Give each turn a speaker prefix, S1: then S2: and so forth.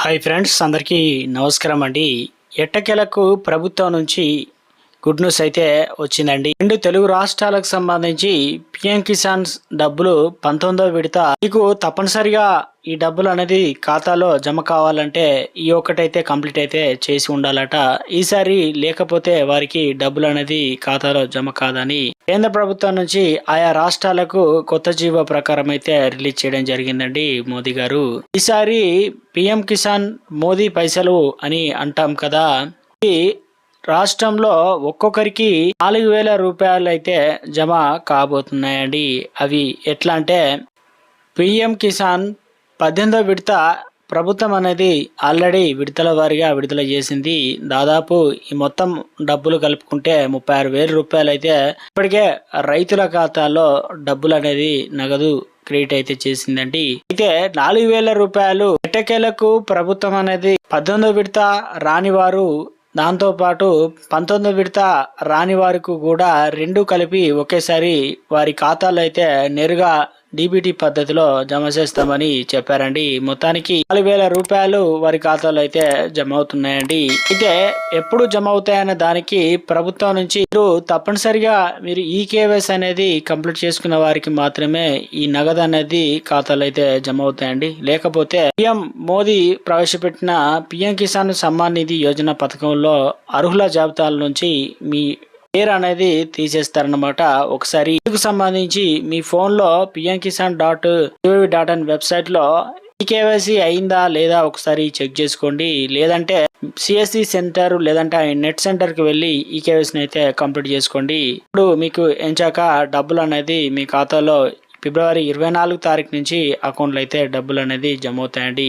S1: Hi friends అందరికీ నమస్కారం అండి. ఎట్టకేలకు ప్రభుత్వం నుంచి గుడ్ న్యూస్ అయితే వచ్చిందండి. రెండు తెలుగు రాష్ట్రాలకు సంబంధించి పిఎం కిసాన్ డబ్బులు పంతొమ్మిదో విడత మీకు తప్పనిసరిగా ఈ డబ్బులు అనేది ఖాతాలో జమ కావాలంటే ఈ ఒక్కటైతే కంప్లీట్ అయితే చేసి ఉండాలట. ఈసారి లేకపోతే వారికి డబ్బులు అనేది ఖాతాలో జమ కాదని కేంద్ర ప్రభుత్వం నుంచి ఆయా రాష్ట్రాలకు కొత్త జీవో ప్రకారం అయితే రిలీజ్ చేయడం జరిగిందండి మోదీ గారు. ఈసారి పిఎం కిసాన్ మోదీ పైసలు అని అంటాం కదా. ఈ రాష్ట్రంలో ఒక్కొక్కరికి నాలుగు వేల రూపాయలు అయితే జమ కాబోతున్నాయండి. అవి ఎట్లా అంటే పిఎం కిసాన్ పద్దెనిమిదో విడత ప్రభుత్వం అనేది ఆల్రెడీ విడతల వారిగా విడుదల చేసింది. దాదాపు ఈ మొత్తం డబ్బులు కలుపుకుంటే ముప్పై ఆరు వేల రూపాయలు అయితే ఇప్పటికే రైతుల ఖాతాలో డబ్బులు అనేది నగదు క్రియేట్ అయితే చేసిందండి. అయితే నాలుగు వేల రూపాయలు ఎట్టకేలకు ప్రభుత్వం అనేది పద్దెనిమిదో విడత రాని వారు దాంతో పాటు పంతొమ్మిది విడత రాని వారికి కూడా రెండు కలిపి ఒకేసారి వారి ఖాతాలో అయితే నేరుగా డీబీటీ పద్ధతిలో జమ చేస్తామని చెప్పారండి. మొత్తానికి నాలుగు వేల రూపాయలు వారి ఖాతాలో అయితే జమ అవుతున్నాయండి. అయితే ఎప్పుడు జమ అవుతాయన్న దానికి ప్రభుత్వం నుంచి మీరు తప్పనిసరిగా మీరు ఈ కేవైస్ అనేది కంప్లీట్ చేసుకున్న వారికి మాత్రమే ఈ నగదు అనేది ఖాతాలో అయితే జమ అవుతాయండి. లేకపోతే పిఎం మోదీ ప్రవేశపెట్టిన పిఎం కిసాన్ సమ్మాన్ నిధి యోజన పథకంలో అర్హుల జాబితాల నుంచి మీ పేరు అనేది తీసేస్తారనమాట ఒకసారి ఇందుకు సంబంధించి మీ ఫోన్లో PM Kisan dot dot in వెబ్సైట్లో ఈకేవైసీ అయిందా లేదా ఒకసారి చెక్ చేసుకోండి. లేదంటే సిఎస్సి సెంటర్ లేదంటే నెట్ సెంటర్కి వెళ్ళి ఈకేవైసీని అయితే కంప్లీట్ చేసుకోండి. ఇప్పుడు మీకు ఎంచాక డబ్బులు అనేది మీ ఖాతాలో ఫిబ్రవరి ఇరవై నాలుగు తారీఖు నుంచి అకౌంట్లో అయితే డబ్బులు అనేది జమ అవుతాయండి.